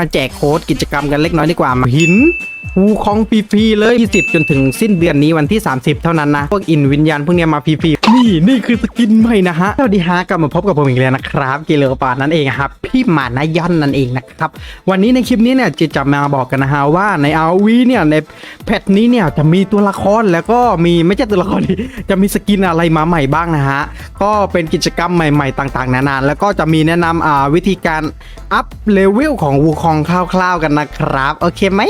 มาแจกโค้ดกิจกรรมกันเล็กน้อยดีกว่ามาหินวูคองฟรีๆเลย 20 จนถึงสิ้นเดือนนี้วันที่ 30 เท่านั้นนะ พวกอินวิญญาณพวกเนี้ยมาฟรีๆนี่ นี่คือสกินใหม่นะฮะ สวัสดีฮะกลับมาพบกับผมอีกแล้วนะครับ กิเลอปานั่นเองครับ พี่หมานายอนนั่นเองนะครับ วันนี้ในคลิปนี้เนี่ยจะจะมาบอกกันนะฮะว่าในอาวีเนี่ยในแพทนี้เนี่ยจะมีตัวละครแล้วก็มีไม่ใช่ตัวละครดิจะมีสกินอะไรมาใหม่บ้างนะฮะก็เป็นกิจกรรมใหม่ ๆ ต่าง ๆ นานาแล้วก็จะมีแนะนำอ่าวิธีการ อัพเลเวลของวูคองคร่าวๆกันนะครับ โอเคไหม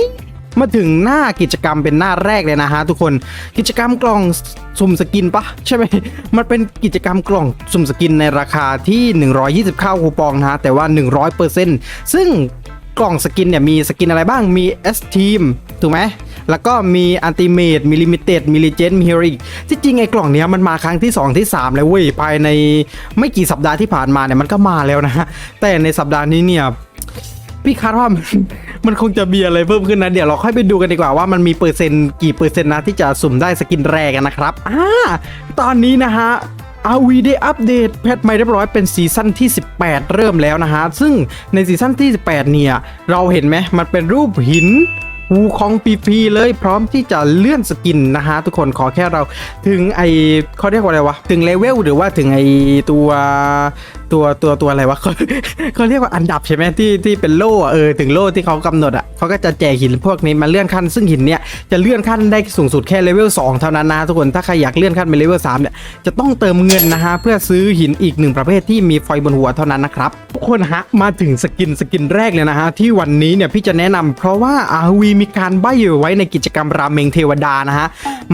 มาถึงหน้ากิจกรรมเป็นหน้าแรกเลยนะฮะทุกคนกิจกรรมกล่องสุ่มสกินปะใช่ไหมมันเป็นกิจกรรมกล่องสุ่มสกินในราคาที่ 120ข้าวคูปองนะฮะแต่ว่า 100%ซึ่งกล่องสกินเนี่ยมีสกินอะไรบ้างมี S Team ถูกไหม แล้วก็มีอันติเมตมีลิมิเต็ดมีลีเจนมีฮีโร่อีกที่จริงไอ้กล่องเนี้ยมันมาครั้งที่ 2 ที่ 3 แล้วเว้ยภายในไม่กี่สัปดาห์ที่ผ่านมาเนี่ยมันก็มาแล้วนะฮะแต่ในสัปดาห์นี้เนี่ยพี่คาดว่ามันมันคงจะมีอะไรเพิ่มขึ้นนะ เดี๋ยวเราค่อยไปดูกันดีกว่าว่ามันมีเปอร์เซ็นต์กี่เปอร์เซ็นต์นะที่จะสุ่มได้สกินแรกกันนะครับอ่าตอนนี้นะฮะอาวีได้อัปเดตแพทใหม่เรียบร้อยเป็นซีซั่นที่ 18 เริ่มแล้วนะฮะ ซึ่งในซีซั่นที่ 18 เนี่ย เราเห็นไหมมันเป็นรูปหิน วูคองปีฟีเลยพร้อมที่จะเลื่อนสกินนะฮะทุกคนขอแค่เราถึงไอเขาเรียกว่าอะไรวะ ถึงเลเวลหรือว่าถึงไอตัว ตัวตัวตัวอะไรวะเขาเขาเรียกว่าอันดับใช่ไหมที่ที่เป็นโล่เออถึงโล่ที่เขากำหนดอะเขาก็จะแจกหินพวกนี้มาเลื่อนขั้น ซึ่งหินเนี้ยจะเลื่อนขั้นได้สูงสุดแค่เลเวล2เท่านั้นนะทุกคนถ้าใครอยากเลื่อนขั้นเป็นเลเวล3เนี่ยจะต้องเติมเงินนะฮะเพื่อซื้อหินอีกหนึ่งประเภทที่มีไฟบนหัวเท่านั้นนะครับทุกคนฮะมาถึงสกินสกินแรกเลยนะฮะที่วันนี้เนี่ยพี่จะแนะนำเพราะว่าอาวีมีการใบ้ไว้ในกิจกรรมราเมงเทวดานะฮะ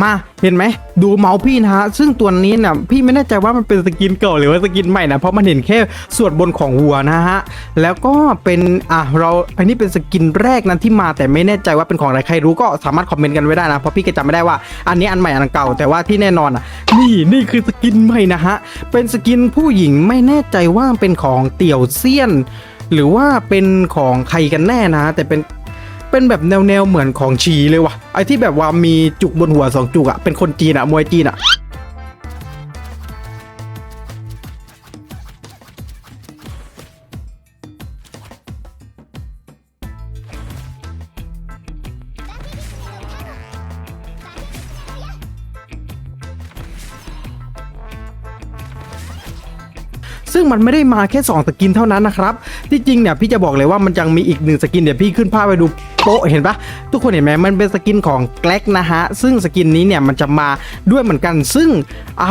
มาเห็นไหมดูเมาส์พี่นะฮะซึ่งตัวนี้เนี่ยพี่ไม่แน่ใจว่ามันเป็นสกินเก่าหรือว่าสกินใหม่นะเพราะมันเห็นแค่ส่วนบนของวัวนะฮะแล้วก็เป็นอะเราอันนี้เป็นสกินแรกนั้นที่มาแต่ไม่แน่ใจว่าเป็นของอะไรใครรู้ก็สามารถคอมเมนต์กันไว้ได้นะเพราะพี่ก็จำไม่ได้ว่าอันนี้อันใหม่อันเก่าแต่ว่าที่แน่นอนอะนี่นี่คือสกินใหม่นะฮะเป็นสกินผู้หญิงไม่แน่ใจว่าเป็นของเตี่ยวเซียน หรือว่าเป็นของใครกันแน่นะฮะแต่เป็น เป็นแบบแนวแนวเหมือนของชีเลยว่ะไอที่แบบว่ามีจุกบนหัวสองจุกอะเป็นคนจีนอะมวยจีนอะซึ่งมันไม่ได้มาแค่ 2 สกินเท่านั้นนะครับ ที่จริงเนี่ยพี่จะบอกเลยว่ามันยังมีอีกหนึ่งสกินเดี๋ยวพี่ขึ้นภาพไปดู โป๊ะเห็นปะทุกคนเห็นไหมมันเป็นสกินของแกล็กนะฮะ ซึ่งสกินนี้เนี่ยมันจะมาด้วยเหมือนกัน ซึ่ง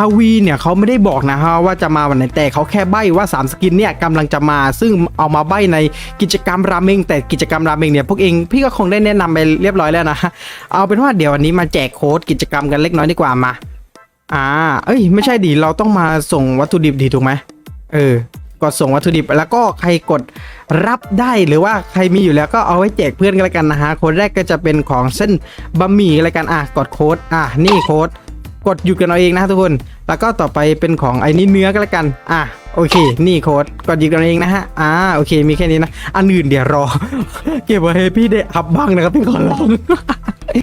RV เนี่ยเขาไม่ได้บอกนะฮะว่าจะมาวันไหนแต่เขาแค่ใบ้ว่า 3 สกินเนี่ยกำลังจะมา ซึ่งเอามาใบ้ในกิจกรรมราเมงแต่กิจกรรมราเมงเนี่ยพวกเองพี่ก็คงได้แนะนำไปเรียบร้อยแล้วนะฮะเอาเป็นว่าเดี๋ยววันนี้มาแจกโค้ดกิจกรรมกันเล็กน้อยดีกว่ามาอ่าเอ้ยไม่ใช่ดิเราต้องมาส่งวัตถุดิบดีถูกไหมเออ กดส่งวัตถุดิบ แล้วก็ใครกดรับได้หรือว่าใครมีอยู่แล้วก็เอาไว้แจกเพื่อนกันละกันนะฮะโค้ดแรกก็จะเป็นของเส้นบะหมี่อะกันอะกดโค้ดอะนี่โค้ดกดหยุดกันเอาเองนะทุกคน แล้วก็ต่อไปเป็นของไอ้นี่เนื้อก็แล้วกัน อะ โอเค นี่โค้ดกดหยุดกันเอาเองนะฮะ อ่า โอเค มีแค่นี้นะ อันอื่นเดี๋ยวรอ เก็บไว้ให้พี่ได้อัพบ้างนะครับพี่ขอร้อง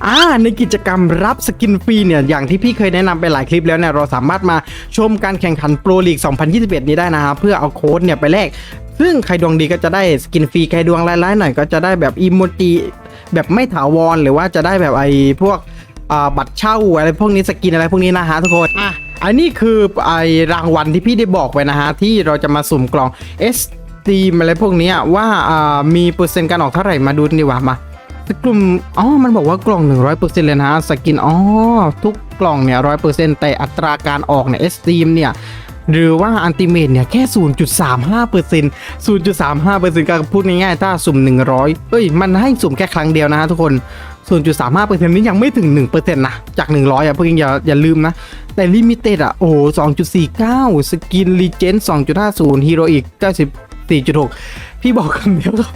อ่าในกิจกรรมรับสกินฟรีเนี่ยอย่างที่พี่เคยแนะนำไปหลายคลิปแล้วเนี่ยเราสามารถมาชมการแข่งขันโปรลีก 2021 นี้ได้นะครับเพื่อเอาโค้ดเนี่ยไปแลกซึ่งใครดวงดีก็จะได้สกินฟรีใครดวงร้ายๆหน่อยก็จะได้แบบอีโมจิแบบไม่ถาวรหรือว่าจะได้แบบไอ้พวกบัตรเช่าอะไรพวกนี้สกินอะไรพวกนี้นะฮะทุกคนอะอันนี้คือไอรางวัลที่พี่ได้บอกไปนะฮะที่เราจะมาสุ่มกล่อง S ตีมอะไรพวกนี้ว่ามีเปอร์เซ็นต์การออกเท่าไหร่มาดูดีกว่ามา กลุ่มอ๋อมันบอกว่ากล่อง 100%เลยนะสกินอ๋อทุกกล่องเนี่ย100%แต่อัตราการออกเนี่ยเอสตีมเนี่ยหรือว่าอันติเมตเนี่ยแค่ 0.35% 0.35%ก็พูดง่ายๆ ถ้าสุ่ม 100 เอ้ย มันให้สุ่มแค่ครั้งเดียวนะฮะทุกคน 0.35%นี้ยังไม่ถึง 1%นะ จาก 100 อะพวกยังอย่าอย่าลืมนะ แต่ลิมิเต็ดอะ โอ้โห 2.49 สกินรีเจน2.50 ฮีโรอีก 94.6 พี่บอกคำเดียวครับ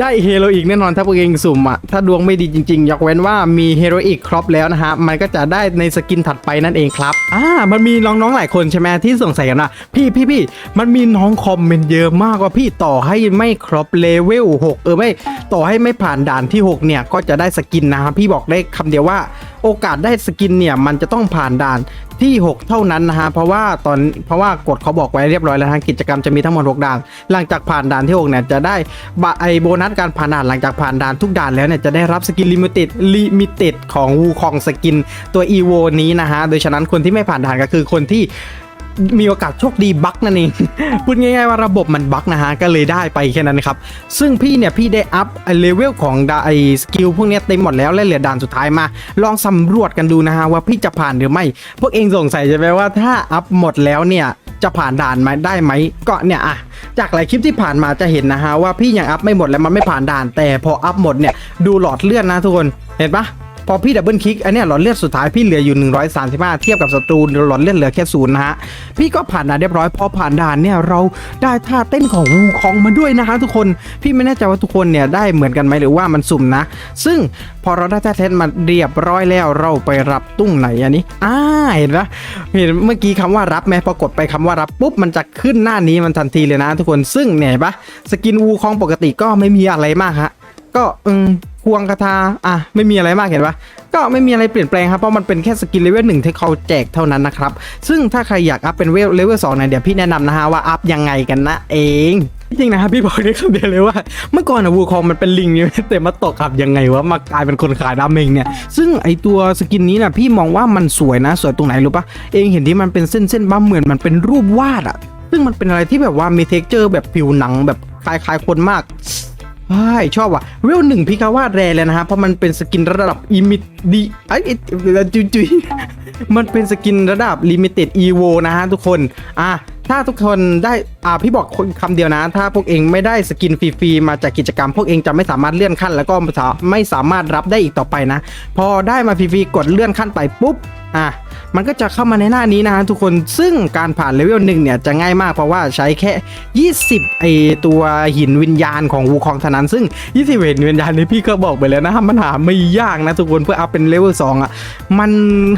ได้เฮโรอีกแน่นอนถ้าพวกเองสุ่มอะ ถ้าดวงไม่ดีจริงๆ ยกเว้นว่ามีเฮโรอีกครบแล้วนะฮะ มันก็จะได้ในสกินถัดไปนั่นเองครับ อ่า มันมีน้องๆหลายคนใช่ไหมที่สงสัยกันว่าพี่พี่พี่มันมีน้องคอมเมนต์เยอะมากว่าพี่ต่อให้ไม่ครบเลเวล6เออไม่ต่อให้ไม่ผ่านด่านที่ 6 เนี่ยก็จะได้สกินนะครับพี่บอกได้คำเดียวว่า โอกาสได้สกินเนี่ยมันจะต้องผ่านด่านที่ 6 เท่านั้นนะฮะเพราะว่าตอนเพราะว่ากฎเขาบอกไว้เรียบร้อยแล้วนะกิจกรรมจะมีทั้งหมด6ด่าน หลังจากผ่านด่านที่6เนี่ยจะได้บไอโบนัสการผ่านด่านหลังจากผ่านด่านทุกด่านแล้วเนี่ยจะได้รับสกินลิมิเต็ดลิมิเต็ดของวูคองสกินตัวอีโวนี้นะฮะโดยฉะนั้นคนที่ไม่ผ่านด่านก็คือคนที่ มีโอกาสโชคดีบั๊กนั่นเอง พูดง่ายๆว่าระบบมันบั๊กนะฮะ ก็เลยได้ไปแค่นั้นครับ ซึ่งพี่เนี่ย พี่ได้อัพเลเวลของไอสกิลพวกนี้เต็มหมดแล้วและเหลือด่านสุดท้ายมา ลองสำรวจกันดูนะฮะ ว่าพี่จะผ่านหรือไม่ พวกเองสงสัยใช่ไหมว่าถ้าอัพหมดแล้วเนี่ยจะผ่านด่านมาได้ไหมก็เนี่ยอะจากหลายคลิปที่ผ่านมาจะเห็นนะฮะว่าพี่ยังอัพไม่หมดแล้วมันไม่ผ่านด่าน แต่พออัพหมดเนี่ยดูหลอดเลือดนะทุกคนเห็นปะ พอพี่ดับเบิลคลิกอันนี้หลอดเลือดสุดท้ายพี่เหลืออยู่ 135 เทียบกับศัตรูหลอดเลือดเหลือแค่ศูนย์นะฮะพี่ก็ผ่านด่านเรียบร้อยพอผ่านด่านเนี่ยเราได้ท่าเต้นของวูคองมาด้วยนะฮะทุกคนพี่ไม่แน่ใจว่าทุกคนเนี่ยได้เหมือนกันไหมหรือว่ามันสุ่มนะ ซึ่งพอเราได้ท่าเต้นมาเรียบร้อยแล้วเราไปรับตุ้งไหนอันนี้อ่าเห็นปะเห็นเมื่อกี้คำว่ารับไหมพอกดไปคำว่ารับปุ๊บมันจะขึ้นหน้านี้มันทันทีเลยนะ ทุกคนซึ่งเนี่ยเห็นปะสกินวูคองปกติก็ไม่มีอะไรมากฮะ ก็อืมควงคาถาอะไม่มีอะไรมากเห็นปะก็ไม่มีอะไรเปลี่ยนแปลงครับ เพราะมันเป็นแค่สกินเลเวลหนึ่งที่เขาแจกเท่านั้นนะครับ ซึ่งถ้าใครอยากอัพเป็นเลเวลสองเนี่ยเดี๋ยวพี่แนะนำนะฮะว่าอัพยังไงกันนะเองจริงนะครับพี่บอกได้คำเดียวเลยว่า เมื่อก่อนอะวูคอมมันเป็นลิงอยู่แต่มาตกขับยังไงวะมากลายเป็นคนขายดาเมงเนี่ยซึ่งไอตัวสกินนี้นะพี่มองว่ามันสวยนะ สวยตรงไหนรู้ปะเองเห็นที่มันเป็นเส้นๆบ้าเหมือนมันเป็นรูปวาดอะซึ่งมันเป็นอะไรที่แบบว่ามีเท็กเจอร์แบบผิวหนังแบบคล้ายๆคนมาก ใช่ชอบว่ะเวลหนึ่งพี่กาว่าแรเลยนะฮะเพราะมันเป็นสกินระดับอิมิดีไอ้จุยจุยมันเป็นสกินระดับลิมิเต็ดอีโวนะฮะทุกคนอะถ้าทุกคนได้อ่าพี่บอกคำเดียวนะ ถ้าพวกเองไม่ได้สกินฟรีๆมาจากกิจกรรม พวกเองจะไม่สามารถเลื่อนขั้น แล้วก็ไม่สามารถรับได้อีกต่อไปนะ พอได้มาฟรีๆกดเลื่อนขั้นไปปุ๊บ อะมันก็จะเข้ามาในหน้านี้นะฮะทุกคนซึ่งการผ่านเลเวลหนึ่งเนี่ยจะง่ายมากเพราะว่าใช้แค่ 20ไอตัวหินวิญญาณของวูคองเท่านั้น ซึ่ง 20หินวิญญาณนี้พี่ก็บอกไปแล้วนะมันหาไม่ยากนะทุกคนเพื่อเอัพเป็นเลเวล2อะมัน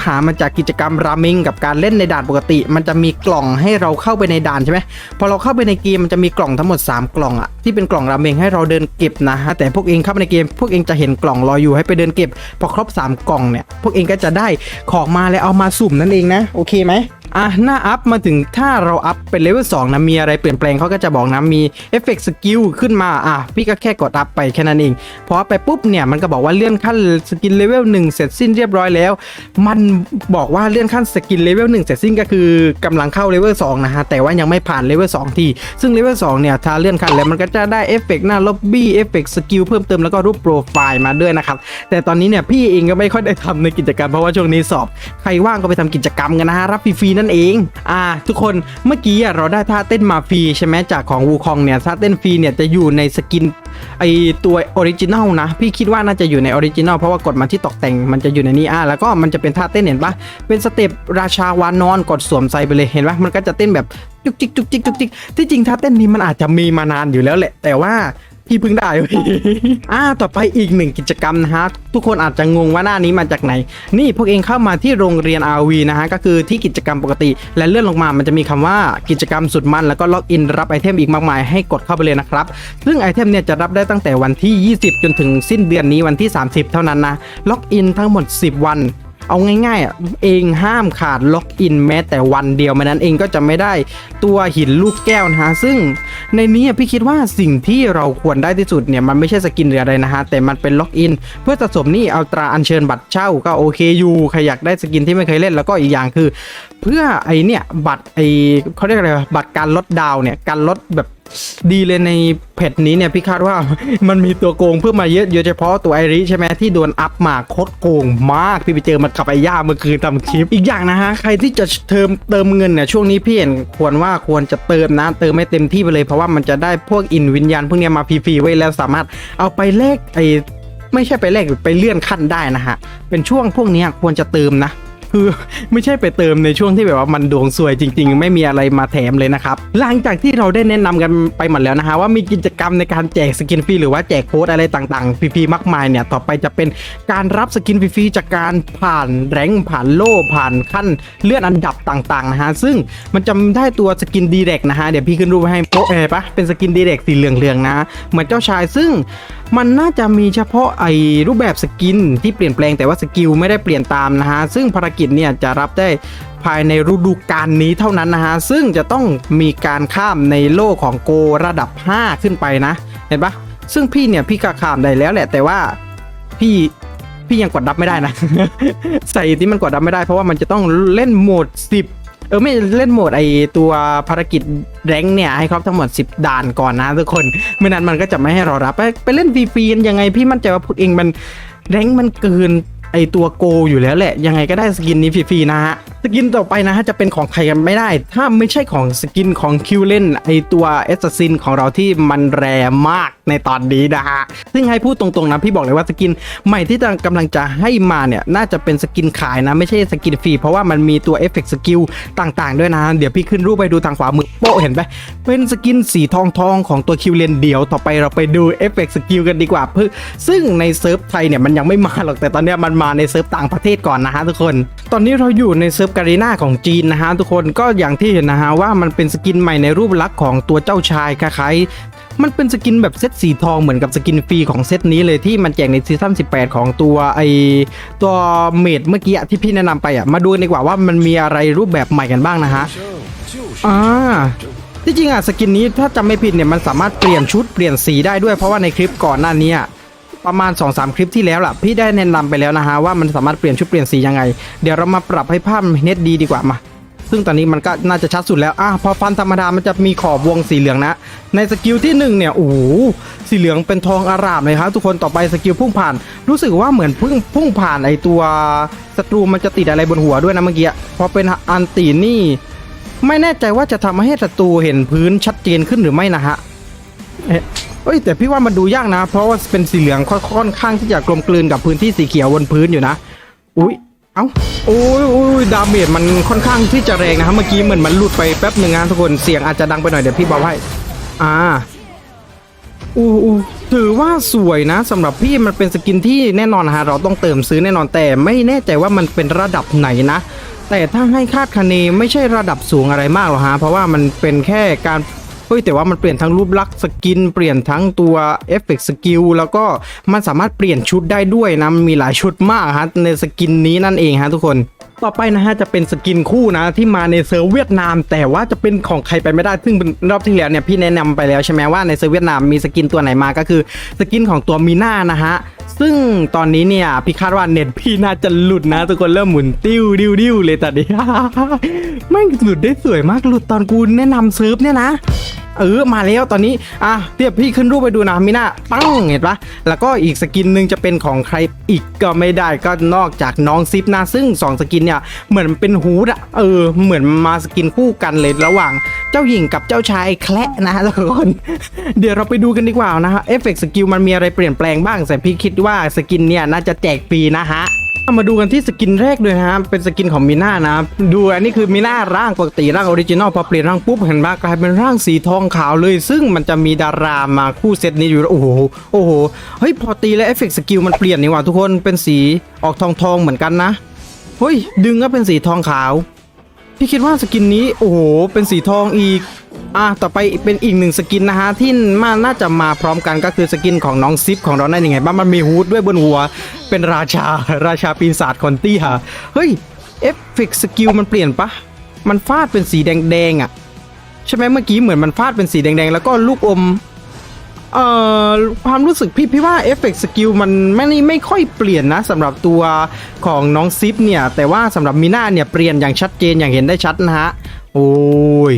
หามาจากกิจกรรมรามิงกับการเล่นในด่านปกติ มันจะมีกล่องให้เราเข้าไปในด่านใช่ไหมพอเราเข้าไปในเกมมันจะมีกล่องทั้งหมด 3 กล่องอะที่เป็นกล่องรามิงให้เราเดินเก็บนะฮะแต่พวกเองเข้าไปในเกม พวกเองจะเห็นกล่องรออยู่ให้ไปเดินเก็บ พอครบ 3 กล่องเนี่ยพวกเองก็จะได้ของมาแล้วเอามาสุ่มนั่นเองนะ โอเคไหม อะหน้าอัพมาถึงถ้าเราอัพเป็นเลเวล2นะมีอะไรเปลี่ยนแปลงเขาก็จะบอกนะมีเอฟเฟกต์สกิลขึ้นมาอะพี่ก็แค่กดอัพไปแค่นั้นเองพอไปปุ๊บเนี่ยมันก็บอกว่าเลื่อนขั้นสกินเลเวล1เสร็จสิ้นเรียบร้อยแล้ว มันบอกว่าเลื่อนขั้นสกินเลเวล1เสร็จสิ้นก็คือกำลังเข้าเลเวล2นะฮะแต่ว่ายังไม่ผ่านเลเวล2ทีซึ่งเลเวล2เนี่ยถ้าเลื่อนขั้นแล้วมันก็จะได้เอฟเฟกต์หน้าล็อบบี้เอฟเฟกต์สกิลเพิ่มเติมแล้วก็รูปโปรไฟล์มาด้วยนะครับแต่ตอนนี้เนี่ยพี่เองก็ไม่ค่อยได้ทำในกิจกรรมเพราะว่าช่วงนี้สอบใครว่างก็ไปทำกิจกรรมกันนะฮะรับฟรีๆนั่นเอง อ่า ทุกคนเมื่อกี้เราได้ท่าเต้นมาฟรีใช่ไหมจากของวูคองเนี่ยท่าเต้นฟรีเนี่ยจะอยู่ในสกินไอตัวออริจินัลนะพี่คิดว่าน่าจะอยู่ในออริจินัลเพราะว่ากดมาที่ตกแต่งมันจะอยู่ในนี้อะแล้วก็มันจะเป็นท่าเต้นเห็นปะเป็นสเต็ปราชาวานอนกดสวมใส่ไปเลยเห็นปะมันก็จะเต้นแบบจุกจิกจุกจิกจุกจิกที่จริงท่าเต้นนี้มันอาจจะมีมานานอยู่แล้วแหละ แต่ว่า พี่เพิ่งได้เว้ยอ่าต่อไปอีกหนึ่งกิจกรรมนะฮะ ทุกคนอาจจะงงว่าหน้านี้มาจากไหน นี่พวกเองเข้ามาที่โรงเรียน RV นะฮะ ก็คือที่กิจกรรมปกติ และเลื่อนลงมามันจะมีคำว่ากิจกรรมสุดมันแล้วก็ล็อกอินรับไอเทมอีกมากมายให้กดเข้าไปเลยนะครับ ซึ่งไอเทมเนี่ยจะรับได้ตั้งแต่วันที่ 20 จนถึงสิ้นเดือนนี้วันที่ 30 เท่านั้นนะ ล็อกอินทั้งหมด 10 วัน เอาง่ายๆอะเองห้ามขาดล็อกอินแม้แต่วันเดียวมันนั้นเองก็จะไม่ได้ตัวหินลูกแก้วนะฮะซึ่งในนี้อะพี่คิดว่าสิ่งที่เราควรได้ที่สุดเนี่ยมันไม่ใช่สกินหรืออะไรนะฮะแต่มันเป็นล็อกอิน เพื่อสะสมนี่เอาตราอัญเชิญบัตรเช่าก็โอเคอยู่ใครอยากได้สกินที่ไม่เคยเล่นแล้วก็อีกอย่างคือ เพื่อไอเนี่ยบัตรไอเขาเรียกอะไรบัตรการลดดาวเนี่ยการลดแบบ ดีเลยในเพจนี้เนี่ยพี่คาดว่ามันมีตัวโกงเพิ่มมาเยอะโดยเฉพาะตัวไอริใช่ไหมที่โดนอัพมาโคตรโกงมาก พี่ไปเจอมันกับไอย่าเมื่อคืนทำคลิป อีกอย่างนะฮะ ใครที่จะเติมเติมเงินเนี่ยช่วงนี้พี่เห็นควรว่าควรจะเติมนะเติมไม่เต็มที่ไปเลยเพราะว่ามันจะได้พวกอินวิญญาณพวกนี้มาฟรีๆไว้แล้วสามารถเอาไปแลกไอไม่ใช่ไปแลกไปเลื่อนขั้นได้นะฮะเป็นช่วงพวกนี้ควรจะเติมนะ คือไม่ใช่ไปเติมในช่วงที่แบบว่ามันดวงสวยจริง ๆ ไม่มีอะไรมาแถมเลยนะครับหลังจากที่เราได้แนะนำกันไปหมดแล้วนะฮะว่ามีกิจกรรมในการแจกสกินฟรีหรือว่าแจกโค้ดอะไรต่างๆฟรีๆมากมายเนี่ยต่อไปจะเป็นการรับสกินฟรีๆจากการผ่านแรงผ่านโล่ผ่านขั้นเลื่อนอันดับต่างๆนะฮะซึ่งมันจะได้ตัวสกินดีเรกนะฮะเดี๋ยวพี่ขึ้นรูปให้โป๊ะเอปะเป็นสกินดีเรกสีเหลืองๆนะเหมือนเจ้าชายซึ่ง มันน่าจะมีเฉพาะไอ้รูปแบบสกินที่เปลี่ยนแปลงแต่ว่าสกิลไม่ได้เปลี่ยนตามนะฮะ ซึ่งภารกิจเนี่ยจะรับได้ภายในฤดูกาลนี้เท่านั้นนะฮะ ซึ่งจะต้องมีการข้ามในโลกของโกระดับ 5 ขึ้นไปนะ เห็นปะซึ่งพี่เนี่ยพี่ก็ข้ามได้แล้วแหละแต่ว่าพี่พี่ยังกดดับไม่ได้นะ ใส่ที่มันกดดับไม่ได้เพราะว่ามันจะต้องเล่นโหมด 10 เออไม่เล่นโหมดไอตัวภารกิจแรงเนี่ยให้ครบทั้งหมด 10 ด่านก่อนนะทุกคนไม่นั้นมันก็จะไม่ให้เรารับ ไปไปเล่นฟรีๆยังไงพี่มั่นใจว่าพวกเองมันแรงมันเกินไอตัวโกอยู่แล้วแหละ ยังไงก็ได้สกินนี้ฟรีๆนะฮะ สกินต่อไปนะฮะจะเป็นของใครกันไม่ได้ ถ้าไม่ใช่ของสกินของคิวเล่นไอตัวเอสซินของเราที่มันแรมากในตอนนี้นะฮะซึ่งให้พูดตรงๆนะพี่บอกเลยว่าสกินใหม่ที่กำลังจะให้มาเนี่ยน่าจะเป็นสกินขายนะไม่ใช่สกินฟรีเพราะว่ามันมีตัวเอฟเฟกต์สกิลต่างๆ ด้วยนะ เดี๋ยวพี่ขึ้นรูปไปดูทางขวามือโป๊ะเห็นไหมเป็นสกินสีทองทองของตัวคิวเลนเดียวต่อไปเราไปดูเอฟเฟกต์สกิลกันดีกว่าเพื่อซึ่งในเซิร์ฟไทยเนี่ยมันยังไม่มาหรอกแต่ตอนนี้มันมาในเซิร์ฟต่างประเทศก่อนนะฮะทุกคน ตอนนี้เราอยู่ในเซิร์ฟการีนาของจีนนะฮะทุกคนก็อย่างที่เห็นนะฮะว่ามันเป็นสกินใหม่ในรูปลักษณ์ของตัวเจ้าชายคล้ายๆมันเป็นสกินแบบเซตสีทองเหมือนกับสกินฟรีของเซตนี้เลยที่มันแจกในซีซั่น18 ของตัวไอตัวเมดเมื่อกี้อะที่พี่แนะนำไปอะมาดูกันดีกว่าว่ามันมีอะไรรูปแบบใหม่กันบ้างนะฮะอ่าที่จริงอะสกินนี้ถ้าจำไม่ผิดเนี่ยมันสามารถเปลี่ยนชุดเปลี่ยนสีได้ด้วยเพราะว่าในคลิปก่อนหน้านี้อะ ประมาณ 2-3 คลิปที่แล้วล่ะ พี่ได้แนะนำไปแล้วนะฮะว่ามันสามารถเปลี่ยนชุดเปลี่ยนสียังไง เดี๋ยวเรามาปรับให้ภาพเน็ตดีดีกว่ามาซึ่งตอนนี้มันก็น่าจะชัดสุดแล้วอะพอฟันธรรมดามันจะมีขอบวงสีเหลืองนะ ในสกิลที่หนึ่งเนี่ย โอ้สีเหลืองเป็นทองอารามเลยครับ ทุกคน ต่อไปสกิลพุ่งผ่าน รู้สึกว่าเหมือนพุ่งพุ่งผ่านไอตัวศัตรูมันจะติดอะไรบนหัวด้วยนะเมื่อกี้ พอเป็นอันตีนี่ ไม่แน่ใจว่าจะทำให้ศัตรูเห็นพื้นชัดเจนขึ้นหรือไม่นะฮะ เอ๊ะเอ้ยแต่พี่ว่ามันดูยากนะ เพราะว่าเป็นสีเหลืองค่อนข้างที่จะกลมกลืนกับพื้นที่สีเขียวบนพื้นอยู่นะ อุ้ยเอ้าโอ้ยโอ้ยดาเมจมันค่อนข้างที่จะแรงนะครับเมื่อกี้เหมือนมันหลุดไปแป๊บหนึ่งนะทุกคนเสียงอาจจะดังไปหน่อยเดี๋ยวพี่เบาให้อ่าอู้อู้ถือว่าสวยนะสำหรับพี่มันเป็นสกินที่แน่นอนฮะเราต้องเติมซื้อแน่นอนแต่ไม่แน่ใจว่ามันเป็นระดับไหนนะ แต่ถ้าให้คาดคะเนไม่ใช่ระดับสูงอะไรมากหรอกฮะเพราะว่ามันเป็นแค่การ เฮ้ยแต่ว่ามันเปลี่ยนทั้งรูปลักษณ์สกิน เปลี่ยนทั้งตัวเอฟเฟกต์สกิลแล้วก็มันสามารถเปลี่ยนชุดได้ด้วยนะมันมีหลายชุดมากฮะในสกินนี้นั่นเองฮะทุกคนต่อไปนะฮะจะเป็นสกินคู่นะที่มาในเซิร์ฟเวียดนาม แต่ว่าจะเป็นของใครไปไม่ได้ซึ่งรอบที่แล้วเนี่ยพี่แนะนำไปแล้วใช่ไหมว่าในเซิร์ฟเวียดนามมีสกินตัวไหนมาก็คือสกินของตัวมีน่านะฮะ ซึ่งตอนนี้เนี่ยพี่คาดว่าเน็ตพี่น่าจะหลุดนะ ทุกคนเริ่มหมุนติ้วดิ้วดิ้วเลยตอนนี้ ไม่หลุดได้สวยมากหลุดตอนกูแนะนำเซิร์ฟเนี่ยนะ เออมาแล้วตอนนี้อะเทียบพี่ขึ้นรูปไปดูนะมิน่าปั้งเห็นปะแล้วก็อีกสกินหนึ่งจะเป็นของใครอีกก็ไม่ได้ก็นอกจากน้องซิปนะซึ่ง 2 สกินเนี่ยเหมือนเป็นฮูดอะเออเหมือนมาสกินคู่กันเลยระหว่างเจ้าหญิงกับเจ้าชายแคละนะฮะทุกคนเดี๋ยวเราไปดูกันดีกว่านะฮะเอฟเฟกต์สกิลมันมีอะไรเปลี่ยนแปลงบ้างแต่พี่คิดว่าสกินเนี่ยน่าจะแจกฟรีนะฮะ มาดูกันที่สกินแรกด้วยฮะเป็นสกินของมีน่านะดูอันนี้คือมีน่าร่างปกติร่างออริจินอลพอเปลี่ยนร่างปุ๊บเห็นปะกลายเป็นร่างสีทองขาวเลย ซึ่งมันจะมีดารามาคู่เซตนี้อยู่โอ้โหโอ้โหเฮ้ยพอตีแล้วเอฟเฟกต์สกิลมันเปลี่ยนนี่หว่าทุกคนเป็นสีออกทองทองเหมือนกันนะเฮ้ยดึงก็เป็นสีทองขาว พี่คิดว่าสกินนี้โอ้โหเป็นสีทองอีกอะต่อไปเป็นอีกหนึ่งสกินนะฮะที่มาน่าจะมาพร้อมกันก็คือสกินของน้องซิปของเรานั่นยังไงบ้างมันมีฮูดด้วยบนหัว เป็นราชาราชาปีศาจคอนตี้ฮะเฮ้ยเอฟเฟกสกิลมันเปลี่ยนปะมันฟาดเป็นสีแดงๆอะใช่ไหมเมื่อกี้เหมือนมันฟาดเป็นสีแดงๆ แล้วก็ลูกอม เอ่อความรู้สึกพี่พี่ว่าเอฟเฟกต์สกิลมันไม่ไม่ค่อยเปลี่ยนนะสำหรับตัวของน้องซิปเนี่ย แต่ว่าสำหรับมิน่าเนี่ยเปลี่ยนอย่างชัดเจนอย่างเห็นได้ชัดนะฮะ โอ้ย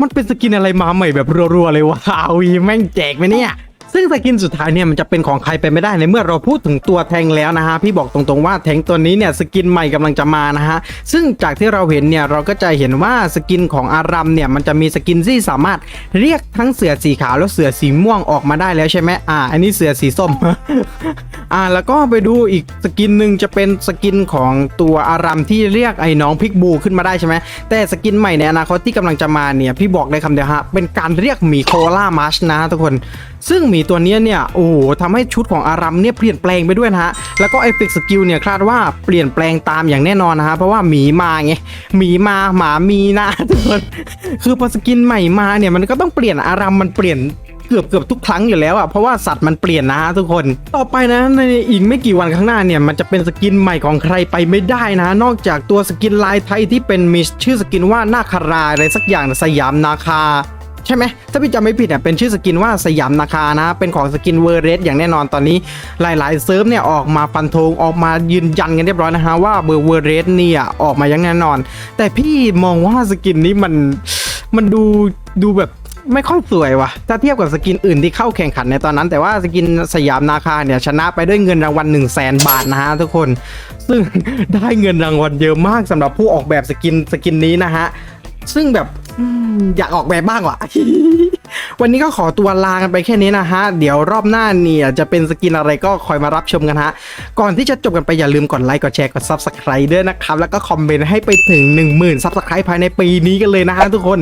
มันเป็นสกินอะไรมาใหม่แบบรัวๆเลยวะอาวีแม่งแจกไหมเนี่ย ซึ่งสกินสุดท้ายเนี่ยมันจะเป็นของใครไปไม่ได้ในเมื่อเราพูดถึงตัวแทงแล้วนะฮะพี่บอกตรงๆว่าแทงตัวนี้เนี่ยสกินใหม่กำลังจะมานะฮะซึ่งจากที่เราเห็นเนี่ยเราก็จะเห็นว่าสกินของอารัมเนี่ยมันจะมีสกินที่สามารถเรียกทั้งเสือสีขาวแล้วเสือสีม่วงออกมาได้แล้วใช่ไหมอ่า อันนี้เสือสีส้มอ่าแล้วก็ไปดูอีกสกินหนึ่งจะเป็นสกินของตัวอารัมที่เรียกไอ้น้องพิกบูขึ้นมาได้ใช่ไหมแต่สกินใหม่ในอนาคตที่กำลังจะมาเนี่ยพี่บอกเลยคำเดียวฮะเป็นการเรียกหมีโคล่ามาชนะทุกคน ซึ่งหมีตัวเนี้ยเนี่ยโอ้โหทำให้ชุดของอารัมเนี่ยเปลี่ยนแปลงไปด้วยนะฮะแล้วก็เอฟเฟกต์สกิลเนี่ยคาดว่าเปลี่ยนแปลงตามอย่างแน่นอนนะฮะเพราะว่าหมีมาไงหมีมาหมามีนะทุกคนคือพอสกินใหม่มาเนี่ยมันก็ต้องเปลี่ยนอารัมมันเปลี่ยนเกือบเกือบทุกครั้งอยู่แล้วอะเพราะว่าสัตว์มันเปลี่ยนนะฮะทุกคนต่อไปนะในอีกไม่กี่วันข้างหน้าเนี่ยมันจะเป็นสกินใหม่ของใครไปไม่ได้นะ นอกจากตัวสกินลายไทยที่เป็นมีชื่อสกินว่านาคาราอะไรสักอย่างสยามนาคา ช่ไหมถ้าพี่จำไม่ผิดเนี่ยเป็นชื่อสกินว่าสยามนาคานะ เป็นของสกินเวอร์เรสอย่างแน่นอนตอนนี้หลายๆเซิร์ฟเนี่ยออกมาฟันธงออกมายืนยันกันเรียบร้อยนะฮะว่าเบอร์เวอร์เรสเนี่ยออกมาอย่างแน่นอน แต่พี่มองว่าสกินนี้มันมันดูดูแบบไม่ค่อยสวยว่ะ ถ้าเทียบกับสกินอื่นที่เข้าแข่งขันในตอนนั้น แต่ว่าสกินสยามนาคาเนี่ยชนะไปด้วยเงินรางวัล1 0 0 0 0แสนบาทนะฮะทุกคน ซึ่งได้เงินรางวัลเยอะมากสำหรับผู้ออกแบบสกินสกินนี้นะฮะ ซึ่งแบบอยากออกแบบบ้างว่ะ วันนี้ก็ขอตัวลากันไปแค่นี้นะฮะ เดี๋ยวรอบหน้าเนี่ยจะเป็นสกินอะไรก็คอยมารับชมกันฮะ ก่อนที่จะจบกันไปอย่าลืมกดไลค์ กดแชร์ กด Subscribe ด้วยนะครับ แล้วก็คอมเมนต์ให้ไปถึง 10,000 Subscribe ภายในปีนี้กันเลยนะฮะทุกคน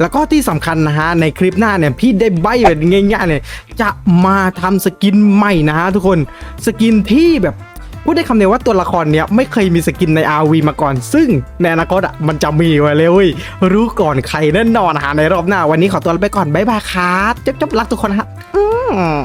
แล้วก็ที่สำคัญนะฮะ ในคลิปหน้าเนี่ยพี่ได้ใบแบบง่ายๆเนี่ยจะมาทำสกินใหม่นะฮะทุกคน สกินที่แบบ พูดได้คำเดียวว่าตัวละครเนี้ยไม่เคยมีสกินใน RV มาก่อน ซึ่งในอนาคตอะมันจะมีไว้เลย รู้ก่อนใครแน่นอนนะฮะในรอบหน้า วันนี้ขอตัวลาไปก่อน บ๊ายบายครับ จ๊บๆรักทุกคนฮะอืม